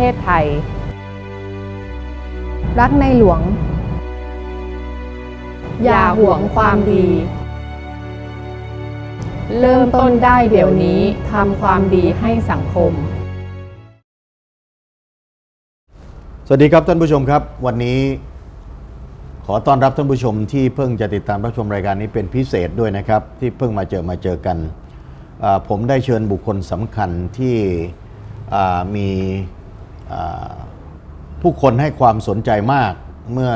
ทศไทย รักในหลวง อย่าหวงความดี เริ่มต้นได้เดี๋ยวนี้ทำความดีให้สังคม สวัสดีครับท่านผู้ชมครับ วันนี้ขอต้อนรับท่านผู้ชมที่เพิ่งจะติดตามรับชมรายการนี้เป็นพิเศษด้วยนะครับ ที่เพิ่งมาเจอมาเจอกัน ผมได้เชิญบุคคลสำคัญที่มี ผู้คนให้ความสนใจมากเมื่อ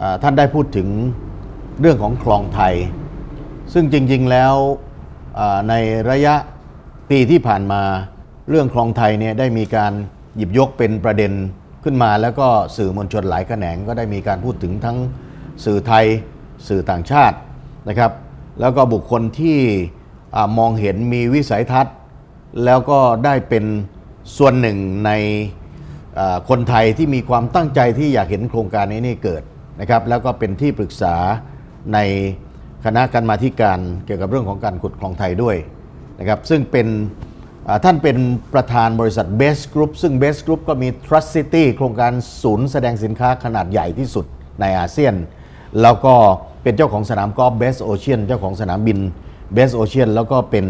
อท่านได้พูดถึงเรื่องของคลองไทย ซึ่งจริงๆแล้วในระยะปีที่ผ่านมาเรื่องคลองไทยเนี่ยได้มีการหยิบยกเป็นประเด็นขึ้นมา แล้วก็สื่อมวลชนหลายแขนงก็ได้มีการพูดถึงทั้งสื่อไทยสื่อต่างชาตินะครับ แล้วก็บุคคลที่อมองเห็นมีวิสัยทัศน์ แล้วก็ได้เป็น ส่วนหนึ่งในคนไทยที่มีความตั้งใจที่อยากเห็นโครงการนี้นี่เกิดนะครับ แล้วก็เป็นที่ปรึกษาในคณะกรรมาธิการเกี่ยวกับเรื่องของการขุดคลองไทยด้วยนะครับซึ่งเป็นท่านเป็นประธานบริษัท Best Group ซึ่ง Best Group ก็มี Trust City โครงการศูนย์แสดงสินค้าขนาดใหญ่ที่สุดในอาเซียน แล้วก็เป็นเจ้าของสนามกอล์ฟ Best Ocean เจ้าของสนามบิน Best Ocean แล้วก็เป็น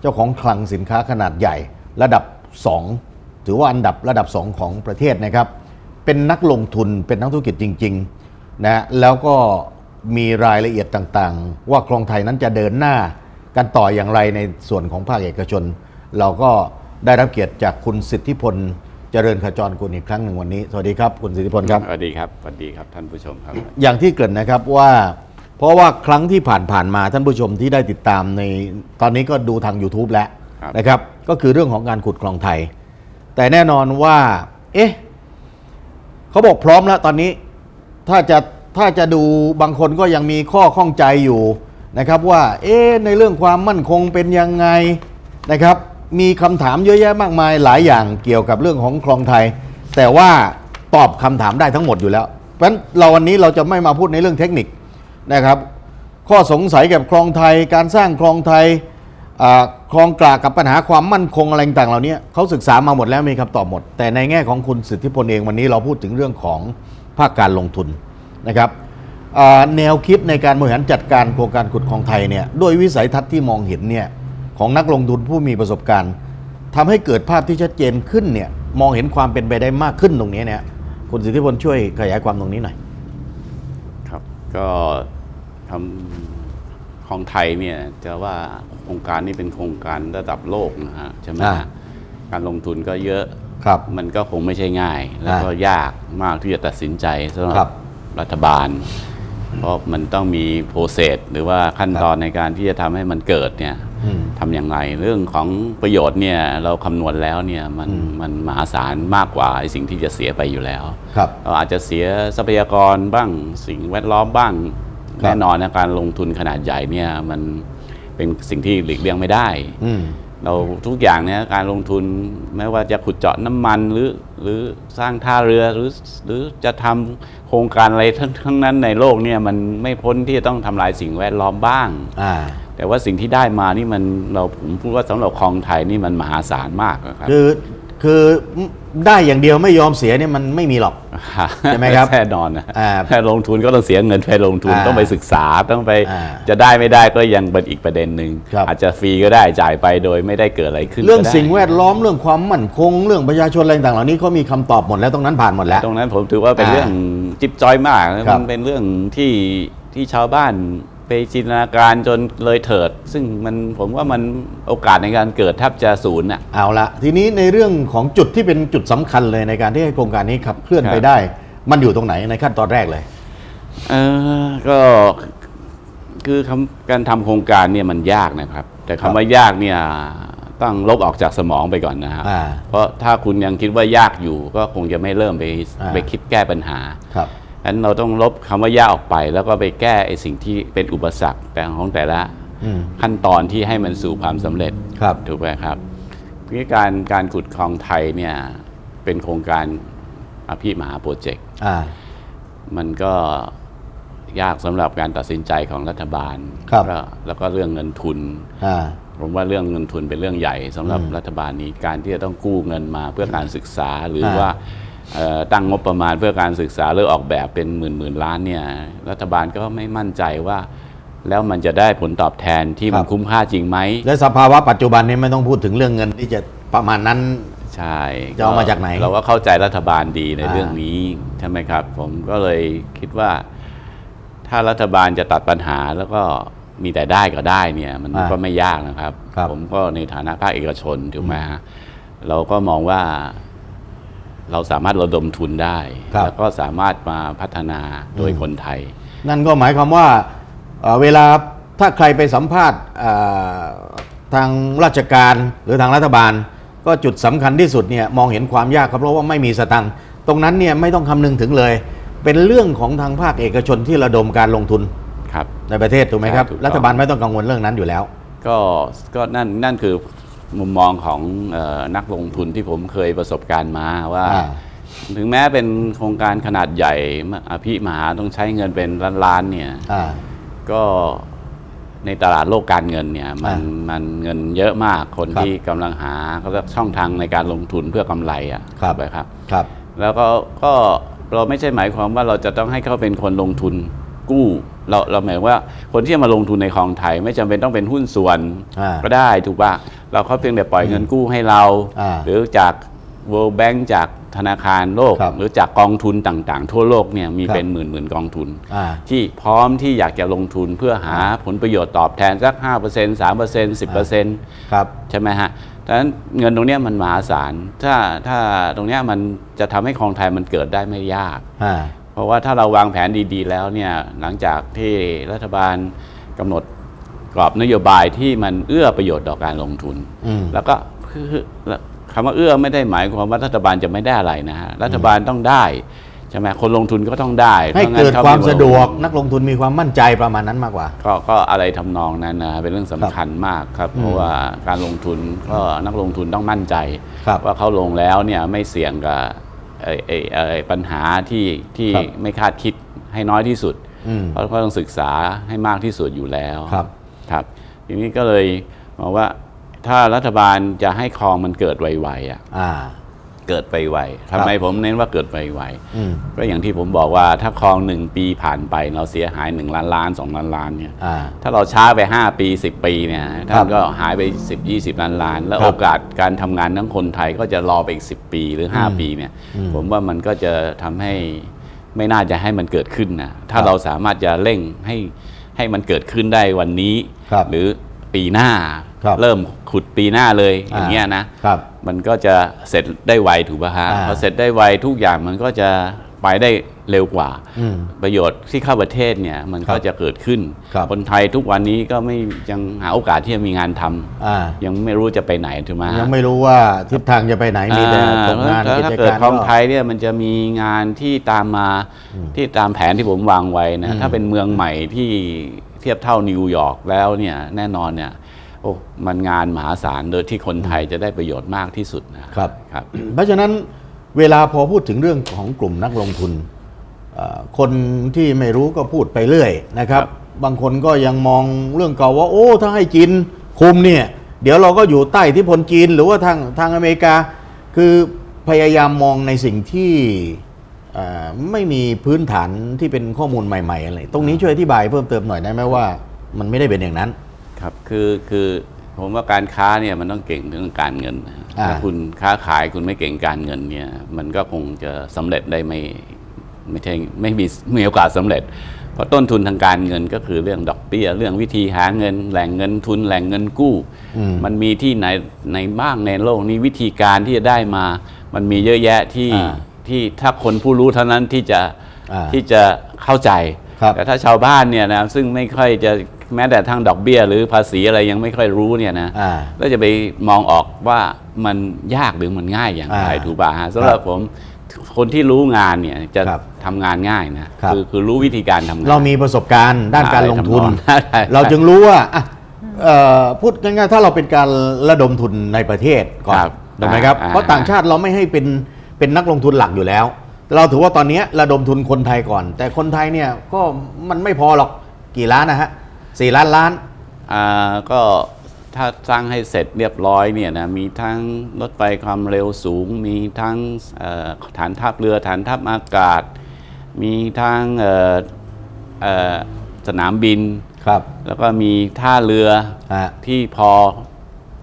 เจ้าของคลังสินค้าขนาดใหญ่ ระดับ 2 ถือว่าอันดับระดับ 2 ของประเทศนะครับ เป็นนักลงทุนเป็นนักธุรกิจจริงๆนะแล้วก็มีรายละเอียดต่างๆ ว่าคลองไทยนั้นจะเดินหน้ากันต่ออย่างไรในส่วนของภาคเอกชน เราก็ได้รับเกียรติจากคุณสิทธิพลเจริญขจรกุลอีกครั้งหนึ่งวันนี้ สวัสดีครับคุณสิทธิพลครับ สวัสดีครับ สวัสดีครับท่านผู้ชมครับ อย่างที่เกริ่นนะครับว่าเพราะว่าครั้งที่ผ่านๆมาท่านผู้ชมที่ได้ติดตามในตอนนี้ก็ดูทาง YouTube แล้วครับ นะครับก็คือเรื่องของการขุดคลองไทย แต่แน่นอนว่าเอ๊ะเขาบอกพร้อมแล้วตอนนี้ถ้าจะถ้าจะดูบางคนก็ยังมีข้อข้องใจอยู่นะครับว่าเอ๊ะในเรื่องความมั่นคงเป็นยังไงนะครับมีคำถามเยอะแยะมากมายหลายอย่างเกี่ยวกับเรื่องของคลองไทย แต่ว่าตอบคำถามได้ทั้งหมดอยู่แล้ว เพราะฉะนั้นเราวันนี้เราจะไม่มาพูดในเรื่องเทคนิคนะครับ ข้อสงสัยกับคลองไทย การสร้างคลองไทยอ่า คลองกลากกับปัญหาความมั่นคงอะไรต่างเหล่านี้เขาศึกษามาหมดแล้วมีคำตอบหมด แต่ในแง่ของคุณสิทธิพลเองวันนี้เราพูดถึงเรื่องของภาคการลงทุนนะครับแนวคิดในการบริหารจัดการโครงการขุดคลองไทยเนี่ยด้วยวิสัยทัศน์ที่มองเห็นเนี่ยของนักลงทุนผู้มีประสบการณ์ทำให้เกิดภาพที่ชัดเจนขึ้นเนี่ยมองเห็นความเป็นไปได้มากขึ้นตรงนี้เนี่ยคุณสิทธิพลช่วยขยายความตรงนี้หน่อยครับก็ทำของไทยเนี่ยจะว่า ครงการนี้เป็นโครงการระดับโลกนะฮะใช่ไหมอ่าฮะการลงทุนก็เยอะครับมันก็คงไม่ใช่ง่าย แล้วก็อ่ายยากมากที่จะตัดสินใจสำหครัรับบรัฐบาล เพราะมันต้องมีโปรเซสหรือว่าขั้นตอนในการที่จะทำให้มันเกิดเนี่ยอืม ทำอย่างไร เรื่องของประโยชน์เนี่ยเราคำนวณแล้วเนี่ยมันอืมมันมหาศาลมากกว่าไอ้สิ่งที่จะเสียไปอยู่แล้ว ครับ เราอาจจะเสียทรัพยากรบ้างสิ่งแวดล้อมบ้าง ครับ แน่นอนนะการลงทุนขนาดใหญ่เนี่ยมัน เป็นสิ่งที่หลีกเลี่ยงไม่ได้อืมเราทุกอย่างเนี่ยการลงทุนไม่ว่าจะขุดเจาะน้ำมันหรือหรือสร้างท่าเรือหรือหรือจะทำโครงการอะไรทั้งทั้งนั้นในโลกเนี่ยมันไม่พ้นที่จะต้องทำลายสิ่งแวดล้อมบ้างอ่าแต่ว่าสิ่งที่ได้มานี่มันเราผมพูดว่าสำหรับคลองไทยนี่มันมหาศาลมากนะครับคือ คือได้อย่างเดียวไม่ยอมเสียเนี่ยมันไม่มีหรอก ใช่ไหมครับแน่นอนนะอ่าถ้าลงทุนก็ต้องเสียเงินไปลงทุนอ่าต้องไปศึกษาต้องไปอ่าจะได้ไม่ได้ก็ยังเป็นอีกประเด็นหนึ่งครับ อาจจะฟรีก็ได้จ่ายไปโดยไม่ได้เกิดอะไรขึ้นเรื่องก็ได้สิ่งแวดล้อมเรื่องความมั่นคง เรื่องประชาชนอะไรต่างๆเหล่านี้เขามีคำตอบหมดแล้วตรงนั้นผ่านหมดแล้ว ตรงนั้นผมถือว่าเป็นอ่าเรื่องจิ๊บจอยมากครับมันเป็นเรื่องที่ที่ชาวบ้าน ไปจินตนาการจนเลยเถิด ซึ่งมันผมว่ามันโอกาสในการเกิดแทบจะศูนย์อะ เอาละทีนี้ในเรื่องของจุดที่เป็นจุดสำคัญเลยในการที่ให้โครงการนี้ขับเคลื่อนครับไปได้ มันอยู่ตรงไหนในขั้นตอนแรกเลย เออก็คือคำการทำโครงการเนี่ยมันยากนะครับ แต่คำว่ายากเนี่ยต้องลบออกจากสมองไปก่อนนะครับอ่าเพราะถ้าคุณยังคิดว่ายากอยู่ก็คงจะไม่เริ่มไปอ่า ไปคิดแก้ปัญหา ครับฉะ นั้นเราต้องลบคำว่ายากออกไป แล้วก็ไปแก้ไอ้สิ่งที่เป็นอุปสรรคแต่ของแต่ละอืมขั้นตอนที่ให้มันสู่ความสำเร็จครับถูกไหมครับวิธีการการขุดคลองไทยเนี่ยเป็นโครงการอภิมหาโปรเจกต์อ่ามันก็ยากสำหรับการตัดสินใจของรัฐบาลครับก็แล้วก็เรื่องเงินทุนอ่าผมว่าเรื่องเงินทุนเป็นเรื่องใหญ่สำหรับอืมรัฐบาลนี้การที่จะต้องกู้เงินมาเพื่อการศึกษาหรืออ่าว่าเอ่อ ตั้งงบประมาณเพื่อการศึกษาหรือออกแบบเป็นหมื่นหมื่นล้านเนี่ยรัฐบาลก็ไม่มั่นใจว่าแล้วมันจะได้ผลตอบแทนที่มันคุ้มค่าจริงไหม และสภาวะปัจจุบันนี้ไม่ต้องพูดถึงเรื่องเงินที่จะประมาณนั้น ใช่จะเอามาจากไหน เราก็เข้าใจรัฐบาลดีในอ่าเรื่องนี้ใช่ไหมครับ ผมก็เลยคิดว่า ถ้ารัฐบาลจะตัดปัญหาแล้วก็มีแต่ได้ก็ได้เนี่ย มันอ่าก็ไม่ยากนะครับครับผมก็ในฐานะภาคเอกชนถูกไหมฮะเราก็มองว่า เราสามารถระดมทุนได้ ครับ แล้วก็สามารถมาพัฒนาโดยคนไทย นั่นก็หมายความว่าเอ่อเวลาถ้าใครไปสัมภาษณ์เอ่อทางราชการหรือทางรัฐบาล ก็จุดสำคัญที่สุดเนี่ยมองเห็นความยากครับเพราะว่าไม่มีสตังค์ตรงนั้นเนี่ยไม่ต้องคำนึงถึงเลย เป็นเรื่องของทางภาคเอกชนที่ระดมการลงทุนครับ ในประเทศถูกไหมครับ ใช่ถูกต้อง รัฐบาลไม่ต้องกังวลเรื่องนั้นอยู่แล้ว ก็ก็นั่นนั่นคือ มุมมองของเออนักลงทุนที่ผมเคยประสบการณ์มาว่าอ่า ถึงแม้เป็นโครงการขนาดใหญ่อภิมหาต้องใช้เงินเป็นล้านๆเนี่ยอ่าก็ในตลาดโลกการเงินเนี่ยมันอ่ามันเงินเยอะมากคนครับที่กำลังหาเขาเรียกช่องทางในการลงทุนเพื่อกำไรอะครับถูกไหมครับครับ แล้วก็ก็เราไม่ใช่หมายความว่าเราจะต้องให้เขาเป็นคนลงทุน กู้เราเราหมายว่าคนที่จะมาลงทุนในคลองไทย ไม่จำเป็นต้องเป็นหุ้นส่วนอ่าก็ได้ถูกป่ะเราเขาเพียงแต่ปล่อยเงินกู้ให้เราอ่าหรือจาก World Bank จากธนาคารโลกครับหรือจากกองทุนต่างๆ ทั่วโลกเนี่ยมีครับเป็นหมื่นหมื่นๆกองทุนอ่าที่พร้อมที่อยากจะลงทุนเพื่อหาผลประโยชน์ตอบแทนสัก 5% 3% 10%ครับใช่ไหมฮะดังนั้นเงินตรงเนี้ยมันมหาศาลถ้าถ้าตรงเนี้ยมันจะทำให้คลองไทยมันเกิดได้ไม่ยากอ่าเพ ราะว่าถ้าเราวางแผนดีๆ แล้วเนี่ยหลังจากที่รัฐบาลกำหนดกรอบนโยบายที่มันเอื้อประโยชน์ต่อการลงทุนอืมแล้วก็คือคำว่าเอื้อไม่ได้หมายความว่ารัฐบาลจะไม่ได้อะไรนะฮะรัฐบาลต้องได้ใช่ไหมคนลงทุนก็ต้องได้ให้พระงั้นเกิดขความไสะดวกนักลงทุนมีความมั่นใจประมาณนั้นมากกว่า ก็ก็อะไรทำนองนั้นนะเป็นเรื่องสำคัญมากครับเพราะว่าการลงทุนก็นักลงทุนต้องมั่นใจครับว่าเขาลงแล้วเนี่ยไม่เสี่ยงกับไอ้ไอ้ไอ้ ปัญหาที่ที่ครับไม่คาดคิดให้น้อยที่สุดอืมเพราะเขาต้องศึกษาให้มากที่สุดอยู่แล้วครับครับทีนี้ก็เลยมองว่าถ้ารัฐบาลจะให้คลองมันเกิดไวๆอะอ่า เกิดไปไวทำไมผมเน้นว่าเกิดไปไวอืมก็อย่างที่ผมบอกว่าถ้าคลองหนึ่งปีผ่านไปเราเสียหายหนึ่งล้านล้านสองล้านล้านเนี่ยอ่าถ้าเราช้าไป5ปี10ปีเนี่ยท่านก็หายไป10 20ล้านล้าน แล้วครับโอกาสการทำงานทั้งคนไทยก็จะรอไปอีก10ปีหรืออืม5ปีเนี่ยอืมผมว่ามันก็จะทำให้ไม่น่าจะให้มันเกิดขึ้นนะถ้าครับเราสามารถจะเร่งให้ให้มันเกิดขึ้นได้วันนี้ครับหรือปีหน้าครับ เริ่มขุดปีหน้าเลยอ่าอย่างเงี้ยนะครับมันก็จะเสร็จได้ไวถูกป่ะฮะอ่าพอเสร็จได้ไวทุกอย่างมันก็จะไปได้เร็วกว่าอืมประโยชน์ที่เข้าประเทศเนี่ยมันครัก็บจะเกิดขึ้นครับคนไทยทุกวันนี้ก็ไม่ยังหาโอกาสที่จะมีงานทำอ่ายังไม่รู้จะไปไหนถูกไหมฮะยังไม่รู้ว่าทิศทางจะไปไหนมีแต่อ่าตกงานแล้วกิถ้าจเกิดการคลองก็ไทยเนี่ยมันจะมีงานที่ตามมาที่ตามแผนที่ผมวางไว้อืนะมถ้าเป็นเมืองใหม่ที่เทียบเท่านิวยอร์กแล้วเนี่ยแน่นอนเนี่ย โอ้มันงานมหาศาลโดยที่คนไทยจะได้ประโยชน์มากที่สุดนะครับครับ เพราะฉะนั้นเวลาพอพูดถึงเรื่องของกลุ่มนักลงทุนเอ่อคนที่ไม่รู้ก็พูดไปเรื่อยนะครับครับ บางคนก็ยังมองเรื่องเก่าว่าโอ้ถ้าให้จีนคุมเนี่ย เดี๋ยวเราก็อยู่ใต้อิที่พลจีนหรือว่าทางทางอเมริกา คือพยายามมองในสิ่งที่เอ่อไม่มีพื้นฐานที่เป็นข้อมูลใหม่ๆอะไร ตรงนี้ช่วยอธิบายเพิ่มเติมหน่อยได้ไหมว่า มันไม่ได้เป็นอย่างนั้น ครับคือคือผมว่าการค้าเนี่ยมันต้องเก่งเรื่องการเงินนะอ่าถ้าคุณค้าขายคุณไม่เก่งการเงินเนี่ยมันก็คงจะสำเร็จได้ไม่ไม่ใช่ไม่มีมีโอกาสสำเร็จเพเพราะต้นทุนทางการเงินก็คือเรื่องดอกเบี้ยเรื่องวิธีหาเงิน แหล่งเงินทุนแหล่งเงินกู้อืมมันมีที่ไหนในบ้างในโลกนี้วิธีการที่จะได้มา มันมีเยอะแยะที่อ่าที่ถ้าคนผู้รู้เท่านั้นที่จะอ่าที่จะเข้าใจครับแต่ถ้าชาวบ้านเนี่ยนะซึ่งไม่ค่อยจะ แม้แต่ทางดอกเบี้ยหรือภาษีอะไรยังไม่ค่อยรู้เนี่ยนะอ่า แล้วจะไปมองออกว่ามันยากหรือมันง่ายอย่างไรอ่าถูกป่ะฮะสำหรับผมคนที่รู้งานเนี่ยจะครับทำงานง่ายนะครับ อคือรู้วิธีการทำงาน เรามีประสบการณ์ด้านการลงทุน ใช่ใช่ เราจึงรู้ว่าอะเอ่อพูดง่ายๆถ้าเราเป็นการระดมทุนในประเทศก่อนครับถูกไหมครับอ่าเพราะต่างชาติเราไม่ให้เป็นเป็นนักลงทุนหลักอยู่แล้ว เราถือว่าตอนนี้ระดมทุนคนไทยก่อน แต่คนไทยเนี่ยก็มันไม่พอหรอกกี่ล้านนะฮะ สี่ล้านล้านอ่าก็ถ้าสร้างให้เสร็จเรียบร้อยเนี่ยนะมีทั้งรถไฟความเร็วสูง มีทั้งเอ่อฐานทัพเรือฐานทัพอากาศ มีทั้งเอ่อเอ่อสนามบินครับ แล้วก็มีท่าเรือฮะที่พอ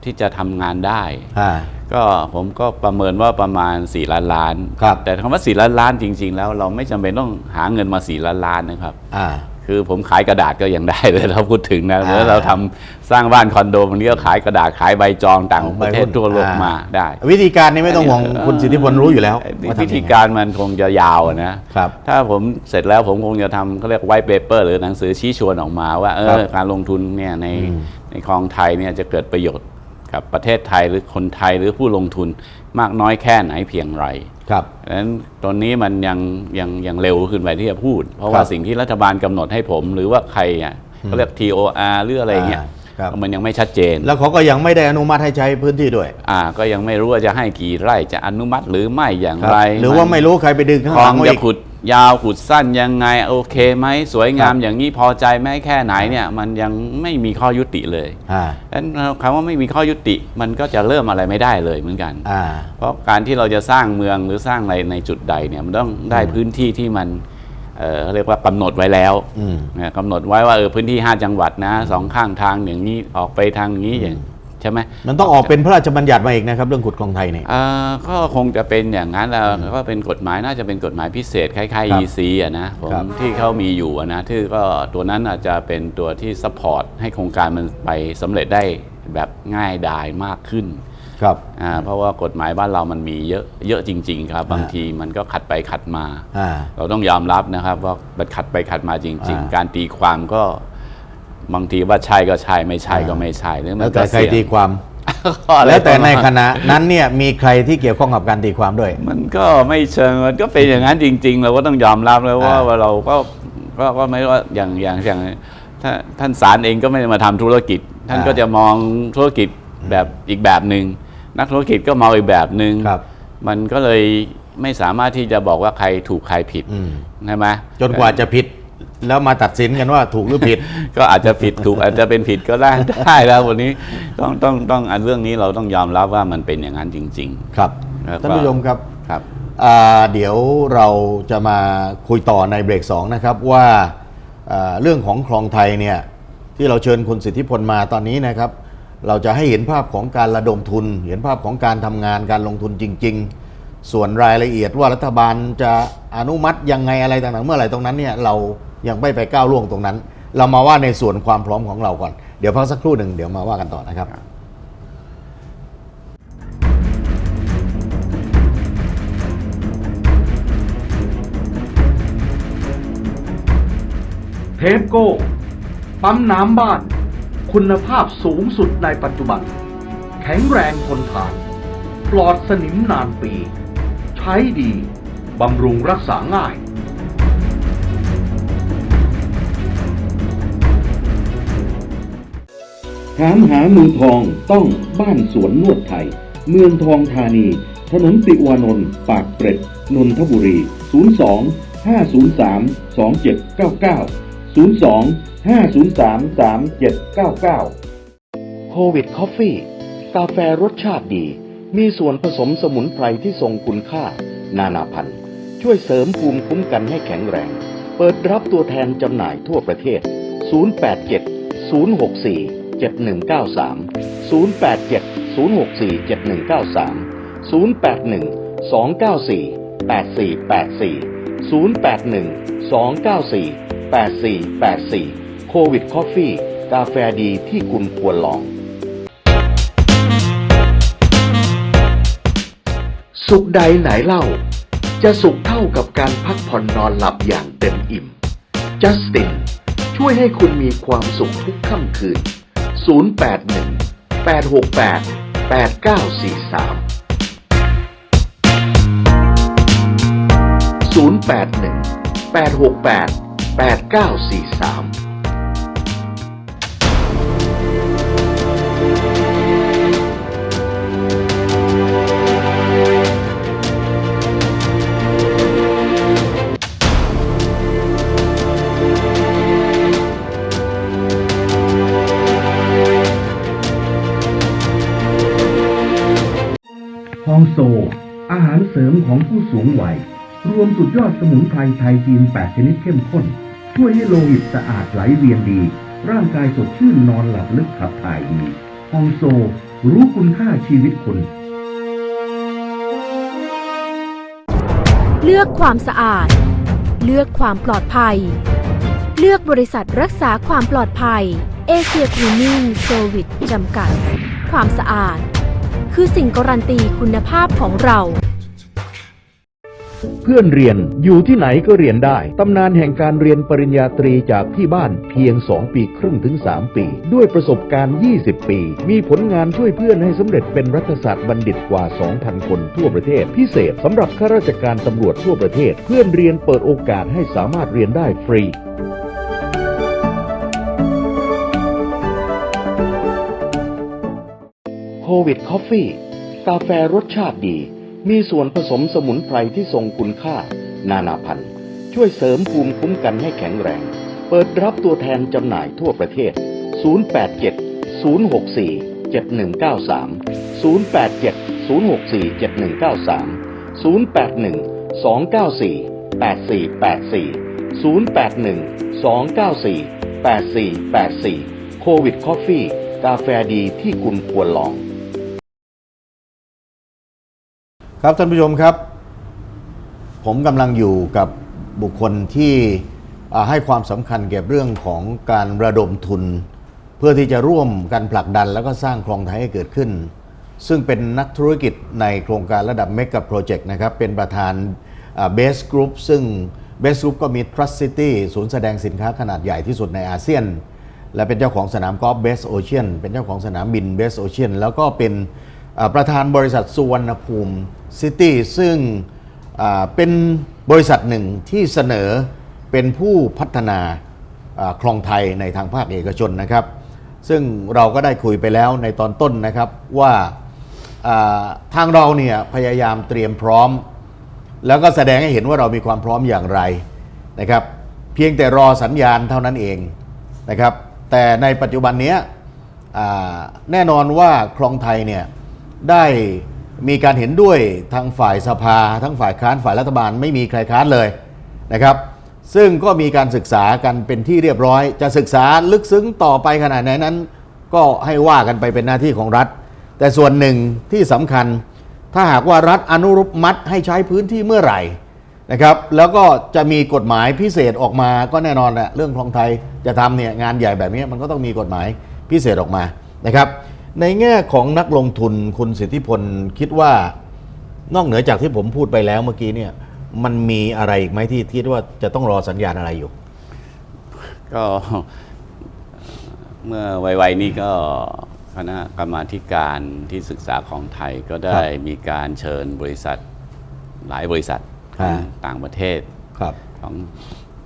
ที่จะทำงานได้อ่าก็ผมก็ประเมินว่าประมาณ 4 ล้านล้านครับแต่คำว่า 4 ล้านล้านจริง ๆ แล้วเราไม่จำเป็นต้องหาเงินมา 4 ล้านล้านนะครับอ่า คือผมขายกระดาษก็ยังได้เลยเราพูดถึงนะอ่าแล้วเราทำสร้างบ้านคอนโดบางทีก็ขายกระดาษขายใบจองต่างประเทศทั่วโลกมาได้ วิธีการนี้ไม่ต้องห่วงคุณสิทธิพลรู้อยู่แล้วเอ่อว่าทำวิยังไงธีการมันคงจะยาวอะนะครับถ้าผมเสร็จแล้วผมคงจะทำเขาเรียกไว t ์เปเปอร์หรือหนังสือชี้ชวนออกมาว่าเอครัอบการลงทุนเนี่ยในอืมในคลองไทยเนี่ยจะเกิดประโยชน์กับประเทศไทยหรือคนไทยหรือผู้ลงทุนมากน้อยแค่ไหนเพียงไร ครับดังนั้นตอนนี้มันยังยังยังเร็วขึ้นไปที่จะพูด เพราะคว่ารับสิ่งที่รัฐบาลกำหนดให้ผม หรือว่าใครอะเขาเรียก TOR หรืออะไรเงี้ยอ่าครับมันยังไม่ชัดเจน แล้วเขาก็ยังไม่ได้อนุมัติให้ใช้พื้นที่ด้วย อ่า ก็ยังไม่รู้ว่าจะให้กี่ไร่จะอนุมัติหรือไม่อย่างครับไร หรือว่าไม่รู้ใครไปดึงข้างคลหอลังงมาจะอีกขุด ยาวขุดสั้นยังไงโอเคไหมสวยงามครับอย่างนี้พอใจไหมแค่ไหนเนี่ยมันยังไม่มีข้อยุติเลยอ่าดังนั้นคำว่าไม่มีข้อยุติมันก็จะเริ่มอะไรไม่ได้เลยเหมือนกัน อ่า เพราะการที่เราจะสร้างเมืองหรือสร้างอะไรในจุดใดเนี่ยมันต้องได้พื้นที่ที่มันเอ่อเขาเรียกว่ากำหนดไว้แล้วอืม นะกำหนดไว้ว่าเออพื้นที่ 5 จังหวัดนะสองข้างทางอย่างนี้ออกไปทางนี้อย่างใช่ไหมมันต้องออกเป็นพระราชบัญญัติมาอีกนะครับ เรื่องขุดคลองไทยเนี่ยอ่าก็คงจะเป็นอย่างนั้นแล้วก็เป็นกฎหมายน่าจะเป็นกฎหมายพิเศษคล้ายครัๆบ EC อะนะผมครับที่เขามีอยู่อะนะที่ก็ตัวนั้นอาจจะเป็นตัวที่ซัพพอร์ตให้โครงการมันไปสำเร็จได้แบบง่ายดายมากขึ้นครับอ่าเพราะว่ากฎหมายบ้านเรามันมีเยอะเยอะจริง ๆ ครับ บางทีมันก็ขัดไปขัดมาอ่าเราต้องยอมรับนะครับว่ามันขัดไปขัดมาจริงอ่าๆการตีความก็ บางทีว่าใช่ก็ใช่ไม่ใช่ก็ไม่ใช่หรือมัแล้วนก็แต่ใครเสี่ยง ตีความก็อะไรแล้วแต่ในประมาณคณะนั้นเนี่ยมีใครที่เกี่ยวข้องกับการตีความด้วย มันก็ไม่เชิงมันก็เป็นอย่างนั้นจริง ๆ เราก็ต้องยอมรับเลยว่าอ่าว่าเราก็ก็ก็ไม่ว่าอย่างอย่างอย่างถ้าท่านสารเองก็ไม่ได้มาทำธุรกิจ ท่านก็จะมองธุรกิจแบบอีกแบบหนึ่งนักธุรกิจก็มองอีกแบบหนึ่งครับ มันก็เลยไม่สามารถที่จะบอกว่าใครถูกใครผิดอืมใช่ไหมจนกว่าจะผิด แล้วมาตัดสินกันว่าถูกหรือผิด ก็อาจจะผิดถูกอาจจะเป็นผิดก็ได้ได้แล้ววันนี้ต้องต้องต้องอันเรื่องนี้เราต้องยอมรับว่ามันเป็นอย่างนั้นจริงครับแล้วก็ท่านผู้ชมครับๆครับอ่าเดี๋ยวเราจะมาคุยต่อในเบรก2นะครับว่าอ่าเรื่องของคลองไทยเนี่ยที่เราเชิญคุณสิทธิพลมาตอนนี้นะครับ เราจะให้เห็นภาพของการระดมทุน เห็นภาพของการทำงานการลงทุนจริง ๆ ส่วนรายละเอียดว่ารัฐบาลจะอนุมัติยังไงอะไรต่างๆ เมื่อไหร่ตรงนั้นเนี่ยเรายังไม่ไปก้าวล่วงตรงนั้น เรามาว่าในส่วนความพร้อมของเราก่อน เดี๋ยวพักสักครู่หนึ่งเดี๋ยวมาว่ากันต่อนะครับเทปโก้ ปั๊มน้ำบ้าน คุณภาพสูงสุดในปัจจุบัน แข็งแรงทนทาน ปลอดสนิมนานปี ช้ดี บำรุงรักษาง่าย ถามหาเมืองทองต้องบ้านสวนนวดไทย เมืองทองธานี ถนนติวานนท์ปากเกร็ด นนทบุรี 02 503 2799 02 503 3799 โควิดคอฟฟี่ กาแฟรสชาติดี มีส่วนผสมสมุนไพรที่ทรงคุณค่า นานาพันธุ์ช่วยเสริมภูมิคุ้มกันให้แข็งแรง เปิดรับตัวแทนจำหน่ายทั่วประเทศ 087 064 7193 087 064 7193 081 294 8484 081 294 8484 โควิดคอฟฟี่ กาแฟดีที่คุณควรลอง สุขใดไหนเล่า จะสุขเท่ากับการพักผ่อนนอนหลับอย่างเต็มอิ่ม จัสติน ช่วยให้คุณมีความสุขทุกค่ำคืน 081 868 8943 081 868 8943 โซ อาหารเสริมของผู้สูงวัย รวมสุดยอดสมุนไพรไทยจีน 8 ชนิดเข้มข้น ช่วยให้โลหิตสะอาดไหลเวียนดี ร่างกายสดชื่นนอนหลับลึกขับถ่ายดีฮองโซ รู้คุณค่าชีวิตคุณ เลือกความสะอาด เลือกความปลอดภัย เลือกบริษัทรักษาความปลอดภัยเอเชียคลีนิ่งเซอร์วิสจำกัด ความสะอาด คือสิ่งการันตีคุณภาพของเรา เพื่อนเรียนอยู่ที่ไหนก็เรียนได้ ตำนานแห่งการเรียนปริญญาตรีจากที่บ้านเพียง 2 ปีครึ่งถึง 3 ปี ด้วยประสบการณ์ 20 ปี มีผลงานช่วยเพื่อนให้สำเร็จเป็นรัฐศาสตร์บัณฑิตกว่า 2,000 คนทั่วประเทศ พิเศษสำหรับข้าราชการตำรวจทั่วประเทศ เพื่อนเรียนเปิดโอกาสให้สามารถเรียนได้ฟรี โควิดคอฟฟี่ กาแฟรสชาติดี มีส่วนผสมสมุนไพรที่ทรงคุณค่า นานาพันธุ์ช่วยเสริมภูมิคุ้มกันให้แข็งแรง เปิดรับตัวแทนจำหน่ายทั่วประเทศ 087 064 7193 087 064 7193 081 294 8484 081 294 8484 โควิดคอฟฟี่ กาแฟดีที่คุณควรลอง ครับท่านผู้ชมครับ ผมกำลังอยู่กับบุคคลที่ให้ความสำคัญเกี่ยวกับเรื่องของการระดมทุน เพื่อที่จะร่วมกันผลักดันแล้วก็สร้างคลองไทยให้เกิดขึ้น ซึ่งเป็นนักธุรกิจในโครงการระดับเมกะโปรเจกต์นะครับ เป็นประธานเบสกรุ๊ปซึ่งเบสกรุ๊ปก็มี Trust City ศูนย์แสดงสินค้าขนาดใหญ่ที่สุดในอาเซียน และเป็นเจ้าของสนามกอล์ฟเบสโอเชียนเป็นเจ้าของสนามบินเบสโอเชียนแล้วก็เป็น ประธานบริษัทสุวรรณภูมิซิตี้ซึ่งเป็นบริษัทหนึ่งที่เสนอเป็นผู้พัฒนาคลองไทยในทางภาคเอกชนนะครับ ซึ่งเราก็ได้คุยไปแล้วในตอนต้นนะครับว่าทางเราเนี่ยพยายามเตรียมพร้อม แล้วก็แสดงให้เห็นว่าเรามีความพร้อมอย่างไรนะครับ เพียงแต่รอสัญญาณเท่านั้นเองนะครับ แต่ในปัจจุบันนี้แน่นอนว่าคลองไทยเนี่ย ได้มีการเห็นด้วยทางฝ่ายสภา ทั้งฝ่ายค้านฝ่ายรัฐบาลไม่มีใครค้านเลยนะครับ ซึ่งก็มีการศึกษากันเป็นที่เรียบร้อย จะศึกษาลึกซึ้งต่อไปขนาดไหนนั้น ก็ให้ว่ากันไปเป็นหน้าที่ของรัฐ แต่ส่วนหนึ่งที่สำคัญ ถ้าหากว่ารัฐอนุรุปมัดให้ใช้พื้นที่เมื่อไหร่นะครับแล้วก็จะมีกฎหมายพิเศษออกมาก็แน่นอนแหละเรื่องคลองไทยจะทำเนี่ยงานใหญ่แบบนี้มันก็ต้องมีกฎหมายพิเศษออกมานะครับ ในแง่ของนักลงทุนคุณสิทธิพลคิดว่านอกเหนือจากที่ผมพูดไปแล้วเมื่อกี้เนี่ย มันมีอะไรอีกไหมที่คิดว่าจะต้องรอสัญญาณอะไรอยู่ ก็เมื่อวัยๆนี้ก็คณะกรรมาธิการที่ศึกษาของไทยก็ได้มีการเชิญบริษัทหลายบริษัทของฮะต่างประเทศครับของ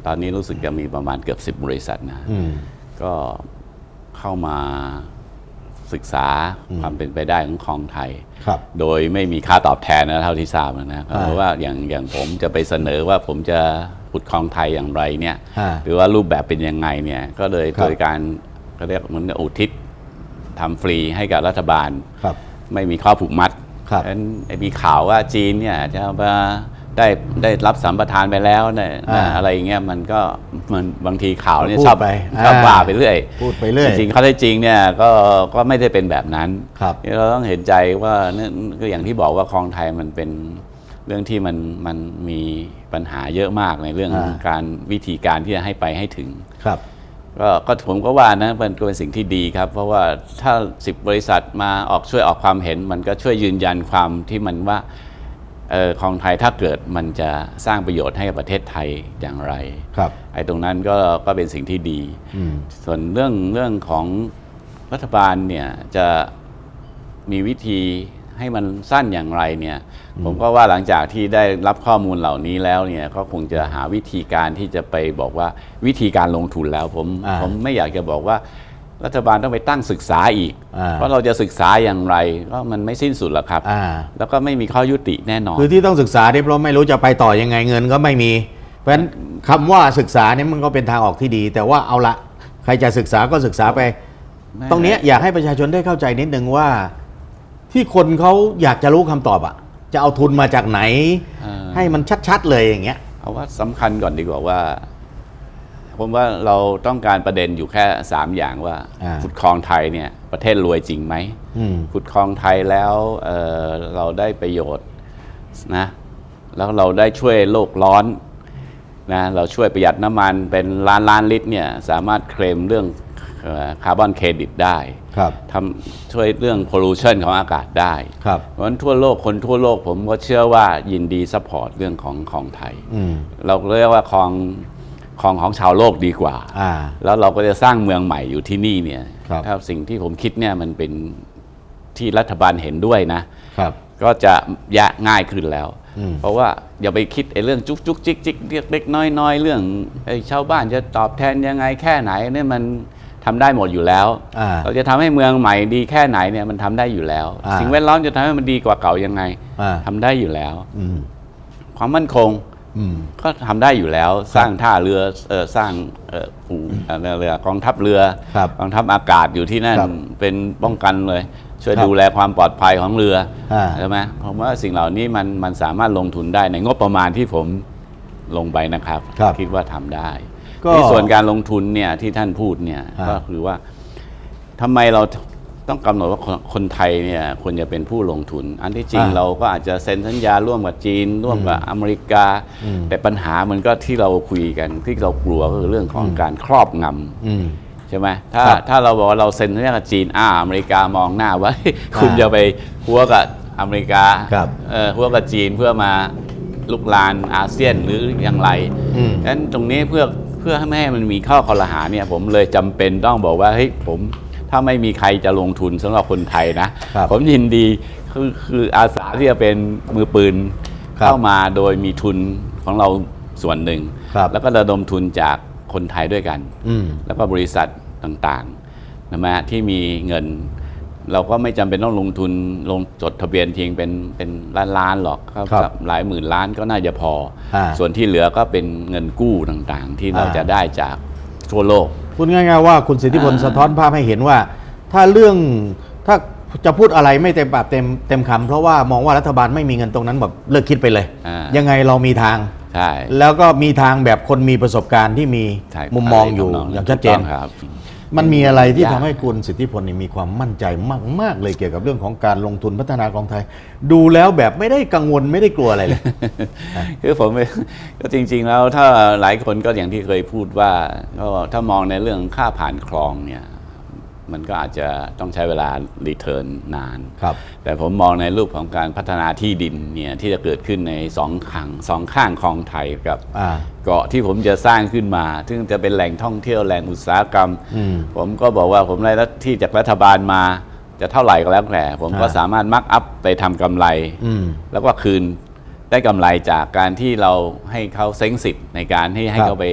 ตอนนี้รู้สึกจะมีประมาณเกือบ 10 บริษัทนะอืมก็เข้ามา ศึกษาอืมความเป็นไปได้ของคลองไทยครับโดยไม่มีค่าตอบแทนนะเท่าที่ทราบนะอ่าเพราะว่าอย่างอย่างผมจะไปเสนอว่าผมจะขุดคลองไทยอย่างไรเนี่ยฮะหรือว่ารูปแบบเป็นยังไงเนี่ยก็เลยครับโดยการเขาเรียกเหมือนอุทิศทำฟรีให้กับรัฐบาลครับไม่มีข้อผูกมัดครับฉะนั้นไอ้มีข่าวว่าจีนเนี่ยจะมา ได้ได้รับสัมปทานไปแล้วเนี่ยอ่าอะไรอย่างเงี้ยมันก็มันบางทีข่าวเนี่ยพูดชอบไปชอบอ่า ว่าไปเรื่อย พูดไปเรื่อย จริงๆเขาได้จริงเนี่ยก็ก็ไม่ได้เป็นแบบนั้นครับเราต้องเห็นใจว่าเนี่ยก็อย่างที่บอกว่าคลองไทยมันเป็นเรื่องที่มันมันมีปัญหาเยอะมากในเรื่องอ่า การวิธีการที่จะให้ไปให้ถึง ครับ ก็ก็ผมก็ว่านะมันก็เป็นสิ่งที่ดีครับ เพราะว่าถ้าสิบบริษัทมาออกช่วยออกความเห็น มันก็ช่วยยืนยันความที่มันว่า เออของไทยถ้าเกิดมันจะสร้างประโยชน์ให้กับประเทศไทยอย่างไรครับไอ้ตรงนั้นก็ก็เป็นสิ่งที่ดีอืมส่วนเรื่องเรื่องของรัฐบาลเนี่ยจะมีวิธีให้มันสั้นอย่างไรเนี่ยผมก็ว่าหลังจากที่ได้รับข้อมูลเหล่านี้แล้วเนี่ยก็คงจะหาวิธีการที่จะไปบอกว่าวิธีการลงทุนแล้วผมอ่าผมไม่อยากจะบอกว่า รัฐบาลต้องไปตั้งศึกษาอีกอ่าว่าเราจะศึกษาอย่างไรก็มันไม่สิ้นสุดหรอกครับอ่าแล้วก็ไม่มีข้อยุติแน่นอน คือที่ต้องศึกษาเนี่ยเพราะไม่รู้จะไปต่อยังไงเงินก็ไม่มี เพราะฉะนั้นคำว่าศึกษาเนี่ยมันก็เป็นทางออกที่ดี แต่ว่าเอาละใครจะศึกษาก็ศึกษาไปไม่ตรงเนี้ยอยากให้ประชาชนได้เข้าใจนิดนึงว่า ที่คนเขาอยากจะรู้คำตอบอะจะเอาทุนมาจากไหนอ่าให้มันชัดๆเลยอย่างเงี้ยเอาว่าสำคัญก่อนดีกว่าว่า ผมว่าเราต้องการประเด็นอยู่แค่สามอย่างว่าอ่าขุดคลองไทยเนี่ยประเทศรวยจริงไหมอืมขุดคลองไทยแล้วเอ่อเราได้ประโยชน์นะแล้วเราได้ช่วยโลกร้อนนะเราช่วยประหยัดน้ำมันเป็นล้านล้านลิตรเนี่ยสามารถเคลมเรื่องคาร์บอนเครดิตได้ครับทำช่วยเรื่องพ o l ลูชันของอากาศได้ครับเพราะฉะนั้นทั่วโลกคนทั่วโลกผมก็เชื่อว่ายินดีซัพพอร์ตเรื่องของของไทยอืมเราเรียกว่าคลอง คลองของชาวโลกดีกว่า อ่า แล้วเราก็จะสร้างเมืองใหม่อยู่ที่นี่เนี่ยครับถ้าสิ่งที่ผมคิดเนี่ยมันเป็นที่รัฐบาลเห็นด้วยนะ ครับ ก็จะยะง่ายขึ้นแล้ว อืม เพราะว่าอย่าไปคิดไอ้เรื่องจุกจุกจิกจิกเล็กเล็กน้อยน้อยเรื่องไอ้ชาวบ้านจะตอบแทนยังไงแค่ไหนเนี่ยมันทำได้หมดอยู่แล้ว อ่า เราจะทำให้เมืองใหม่ดีแค่ไหนเนี่ยมันทำได้อยู่แล้ว อ่า สิ่งแวดล้อมจะทำให้มันดีกว่าเก่ายังไงอ่าทำได้อยู่แล้ว อืม ความมั่นคงอืม ก็ทำได้อยู่แล้วสร้างท่าเรือเออสร้างเอออู่เอ่อเรือกองทัพเรือครับกองทัพอากาศอยู่ที่นั่นครับเป็นป้องกันเลย ช่วยครับดูแลความปลอดภัยของเรืออ่าใช่ไหมผมว่าสิ่งเหล่านี้มันมันสามารถลงทุนได้ในงบประมาณที่ผมลงไปนะครับครับคิดว่าทำได้ก็ในส่วนการลงทุนเนี่ยที่ท่านพูดเนี่ยอ่าก็คือว่าทำไมเรา ต้องกำหนดว่าคนคนไทยเนี่ยควรจะเป็นผู้ลงทุน อันที่จริงอ่าเราก็อาจจะเซ็นสัญญาร่วมกับจีน ร่วมกับอเมริกา อืม แต่ปัญหามันก็ที่เราคุยกันที่เรากลัวก็คือเรื่องของอืมการครอบงำ อืม ใช่ไหมถ้าครับถ้าเราบอกว่าเราเซ็นสัญญากับจีนอ่าอเมริกามองหน้าว่า คุณจะไปหัวกับอเมริกาครับเออหัวกับจีนเพื่อมาลุกลานอาเซียนหรืออย่างไรอืมฉะนั้นตรงนี้เพื่อเพื่อให้ไม่ให้มันมีข้อคอรหาเนี่ยผมเลยจำเป็นต้องบอกว่าเฮ้ยผม ถ้าไม่มีใครจะลงทุนสำหรับคนไทยนะครับผมยินดีคือคืออาสาที่จะเป็นมือปืนครับเข้ามาโดยมีทุนของเราส่วนหนึ่งครับแล้วก็ระดมทุนจากคนไทยด้วยกันอืมแล้วก็บริษัทต่างๆนะมะที่มีเงิน เราก็ไม่จำเป็นต้องลงทุนลงจดทะเบียนเพียงเป็นเป็นล้านล้านๆหรอกก็ครับหลายหมื่นล้านก็น่าจะพออ่าส่วนที่เหลือก็เป็นเงินกู้ต่างๆ ที่เราอ่าจะได้จากทั่วโลก พูดง่ายๆว่าคุณสิทธิพลอ่าสะท้อนภาพให้เห็นว่า ถ้าเรื่องถ้าจะพูดอะไรไม่เต็มปากเต็มเต็มคำเพราะว่ามองว่ารัฐบาลไม่มีเงินตรงนั้นแบบเลิกคิดไปเลย อ่ายังไงเรามีทาง ใช่แล้วก็มีทางแบบคนมีประสบการณ์ที่มีใช่มุมมองอยู่ะไรทำนอย่างชัดเจน ถูกต้องครับ มันมีอะไรที่ยากทำให้คุณสิทธิพลนี่มีความมั่นใจมาก ๆ เลยเกี่ยวกับเรื่องของการลงทุนพัฒนากองไทย ดูแล้วแบบไม่ได้กังวลไม่ได้กลัวอะไรเลย คือผมก็จริง ๆ แล้วถ้าหลายคนก็อย่างที่เคยพูดว่าก็ถ้ามองในเรื่องค่าผ่านคลองเนี่ยมันก็อาจจะต้องใช้เวลารีเทิร์นนานครับแต่ผมมองในรูปของการพัฒนาที่ดินเนี่ยที่จะเกิดขึ้นในสองขังสองข้างคลองไทยกับอ่าเกาะที่ผมจะสร้างขึ้นมา ซึ่งจะเป็นแหล่งท่องเที่ยวแหล่งอุตสาหกรรมอืมผมก็บอกว่าผมได้ที่จากรัฐบาลมาจะเท่าไหร่ก็แล้วแต่ผมก็อ่าสามารถมักอัพไปทำกำไรอืมแล้วก็คืนได้กำไรจากการที่เราให้เขาเซ้งสิทธิ์ในการที่ให้ครับเขาไป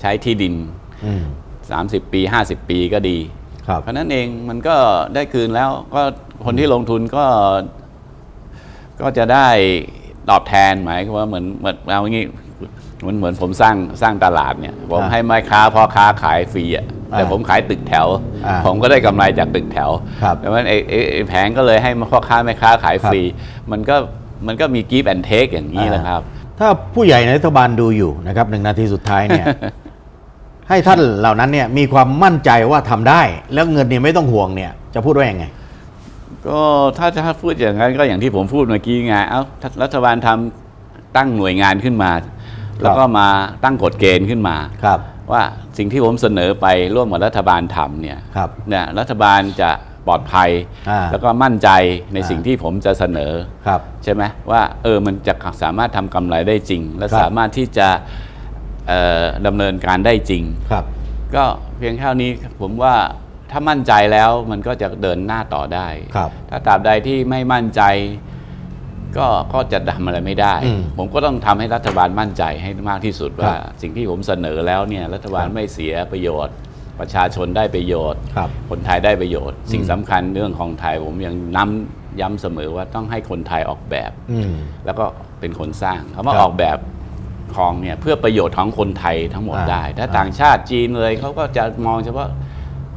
ใช้ที่ดินอืม30 ปี 50 ปีก็ดีครับเพราะนั้นเองมันก็ได้คืนแล้วก็คนที่ลงทุนก็ก็จะได้ตอบแทนหมายความว่าเหมือนเหมือนเอาอย่างงี้ เหมือนเหมือนผมสร้างสร้างตลาดเนี่ยผมอ่าให้แม่ค้าพ่อค้าขายฟรีอะแต่อ่าผมขายตึกแถวอ่าผมก็ได้กำไรจากตึกแถวครับดังนั้นไอ้ไอ้ไอ้แผงก็เลยให้พ่อค้าแม่ค้าขายฟรี มันก็มันก็มีกีฟแอนเทคอย่างนี้แหละครับ ถ้าผู้ใหญ่ในรัฐบาลดูอยู่นะครับหนึ่งนาทีสุดท้ายเนี่ยให้ท่านเหล่านั้นเนี่ยมีความมั่นใจว่าทำได้ แล้วเงินเนี่ยไม่ต้องห่วงเนี่ยจะพูดว่ายังไง ก็ถ้าจะพูดอย่างนั้นก็อย่างที่ผมพูดเมื่อกี้ไงเอ้าถ้ารัฐบาลทำตั้งหน่วยงานขึ้นมา แล้วก็มาตั้งกฎเกณฑ์ขึ้นมาครับ ว่าสิ่งที่ผมเสนอไปร่วมกับรัฐบาลทำเนี่ยครับเนี่ยรัฐบาลจะปลอดภัยอ่าแล้วก็มั่นใจในอ่าสิ่งที่ผมจะเสนอครับใช่ไหมว่าเออมันจะสามารถทำกำไรได้จริง และครับสามารถที่จะเอ่อดำเนินการได้จริงครับ ก็เพียงเท่านี้ผมว่าถ้ามั่นใจแล้วมันก็จะเดินหน้าต่อได้ครับถ้าตราบใดที่ไม่มั่นใจ ก็ก็จะทำอะไรไม่ได้อืมผมก็ต้องทำให้รัฐบาลมั่นใจให้มากที่สุดว่า สิ่งที่ผมเสนอแล้วเนี่ยรัฐบาลครับไม่เสียประโยชน์ ประชาชนได้ประโยชน์ครับคนไทยได้ประโยชน์ สิ่งอืมสำคัญเรื่องของไทยผมยังน้ำย้ำเสมอว่าต้องให้คนไทยออกแบบอืมแล้วก็เป็นคนสร้างคำว่าครับออกแบบของเนี่ยเพื่อประโยชน์ของคนไทยทั้งหมดอ่าได้ ถ้าอ่าต่างชาติจีนเลยเขาก็จะมองเฉพาะ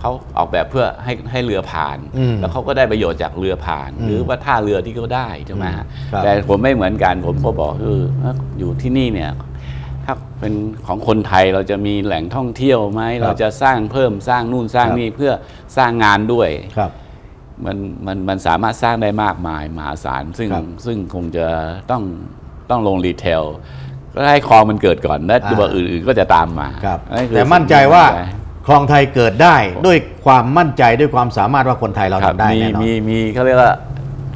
เขาออกแบบเพื่อให้ให้เรือผ่านอืมแล้วเขาก็ได้ประโยชน์จากเรือผ่านอืมหรือว่าท่าเรือที่เขาได้ใช่ไหมฮะครับแต่ผมไม่เหมือนกันผมก็บอกคือเอ้ออยู่ที่นี่เนี่ยถ้าเป็นของคนไทยเราจะมีแหล่งท่องเที่ยวไหมเราจะสร้างเพิ่มสร้างนู่นสร้างนี่เพื่อสร้างงานด้วยครับมันมันมันสามารถสร้างได้มากมายมหาศาลซึ่งครับซึ่งคงจะต้องต้องลงรีเทลก็ให้คลองมันเกิดก่อนแล้วอ่าตัวอื่นๆก็จะตามมาครับนั่นคือแต่มั่นใจว่าสิ่งที่มั่นใจ คลองไทยเกิดได้ด้วยความมั่นใจด้วยความสามารถว่าคนไทยเราครับทำได้มีแน่นอน มีมีเขาเรียกว่า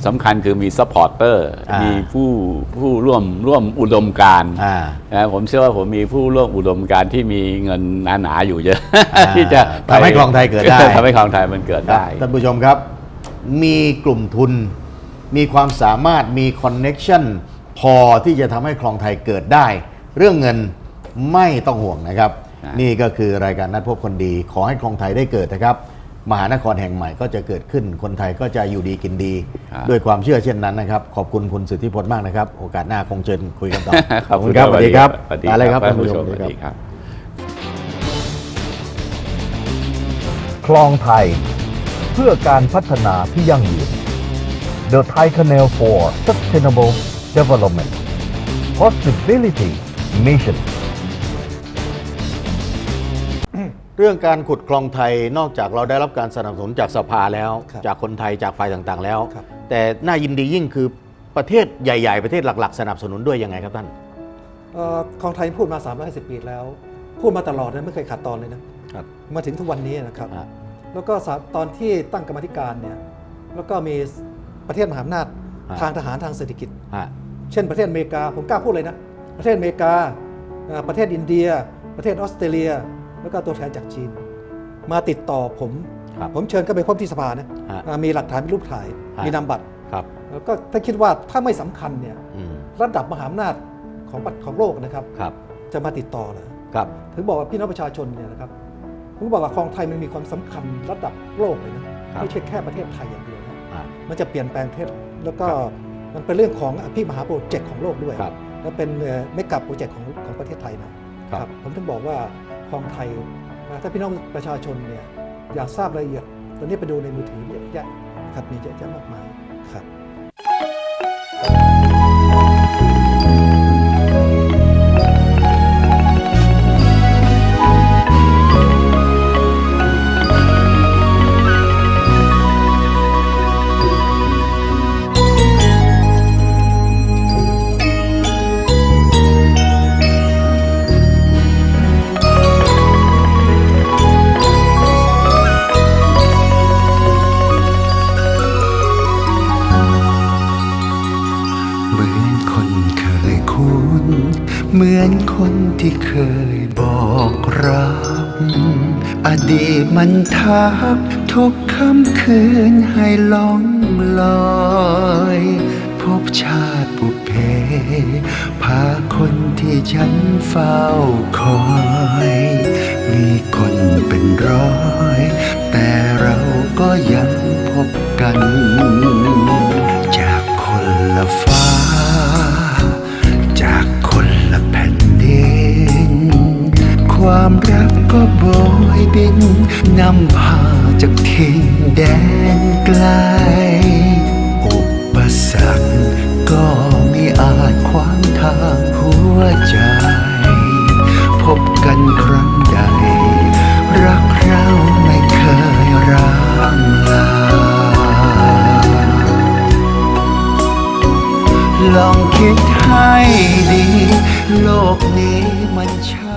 สำคัญคือมีซัพพอร์เตอร์ อ่ามีมีผู้ผู้ร่วมร่วมอุดมการณ์อ่านะผมเชื่อว่าผมมีผู้ร่วมอุดมการณ์ที่มีเงินหนาๆอยู่เยอะ อ่าที่จะทำให้คลองไทยเกิดได้ ทำให้คลองไทยมันเกิดครับได้ ท่านผู้ชมครับ มีกลุ่มทุน มีความสามารถมีคอนเน็ชันพอที่จะทำให้คลองไทยเกิดได้ เรื่องเงินไม่ต้องห่วงนะครับครับ นี่ก็คือรายการนัดพบคนดี ขอให้คลองไทยได้เกิดนะครับ มหานครแห่งใหม่ก็จะเกิดขึ้นคนไทยก็จะอยู่ดีกินดีครับด้วยความเชื่อเช่นนั้นนะครับ ขอบคุณคุณสุทธิพจน์มากนะครับ โอกาสหน้าคงเชิญคุยกันต่อขอบคุณครับสวัสดีครับสวัสดีลาเลยครับท่าท่านนผู้ผู้ชชมมสวัสครับดีครับคลองไทย เพื่อการพัฒนาที่ยั่งยืน The Thai Canal for Sustainable Development Possibility Mission เรื่องการขุดคลองไทยนอกจากเราได้รับการสนับสนุนจากสภาแล้ว ครับจากคนไทยจากฝ่ายต่างๆ แล้ว ครับ แต่น่ายินดียิ่งคือประเทศใหญ่ ๆ ประเทศหลัก ๆ สนับสนุนด้วยยังไงครับท่าน เอ่อคลองไทยพูดมา 350 ปีแล้ว พูดมาตลอดนะไม่เคยขาดตอนเลยนะครับ มาถึงทุกวันนี้นะครับ อ่าแล้วก็สามตอนที่ตั้งกรรมาธิการเนี่ยแล้วก็มีประเทศมหาอำนาจอ่า ทางทหารทางเศรษฐกิจฮะเช่นประเทศอเมริกาผมกล้าพูดเลยนะ ประเทศอเมริกาเอ่อประเทศอินเดีย ประเทศออสเตรเลีย แล้วก็ตัวแทนจากจีน มาติดต่อผม ครับผมเชิญก็ไปพบที่สภานะฮะอ่ามีหลักฐานมีรูปถ่าย ฮะ มีนามบัตร ครับแล้วก็ถ้าคิดว่าถ้าไม่สำคัญเนี่ยอืมระดับมหาอำนาจของประของโลกนะครับ ครับจะมาติดต่อเหรอครับถึงบอกว่าพี่น้องประชาชนเนี่ยนะครับผมบอกว่าคลองไทยมันมีความสำคัญระดับโลกเลยนะไม่ใช่แค่ประเทศไทยอย่างเดียวนะอ่า มันจะเปลี่ยนแปลงประเทศแล้วก็ครับมันเป็นเรื่องของอภิมหาโปรเจกต์ของโลกด้วย ครับ และเป็นไม่กับโปรเจกต์ของของประเทศไทยนะครับ ผมถึงบอกว่า ของไทยนะถ้าพี่น้องประชาชนเนี่ยอยากทราบรายละเอียดตอนนี้ไปดูในมือถือเยอะแยะครับมีเยอะแยะมากมายครับ ยบอกรัก อดีตมันทักทุกค่ำคืนให้ล่องลอย พบชาติปุเพ พาคนที่ฉันเฝ้าคอย มีคนเป็นร้อย แต่เราก็ยังพบกัน จากคนละฟ้า ความรักก็โบยบินนำพาจากทิ้งแดนไกล อุปสรรคก็ไม่อาจควางทางหัวใจ พบกันครั้งใหญ่รักเราไม่เคยร้างลา ลองคิดให้ดี โลกนี้มันช่า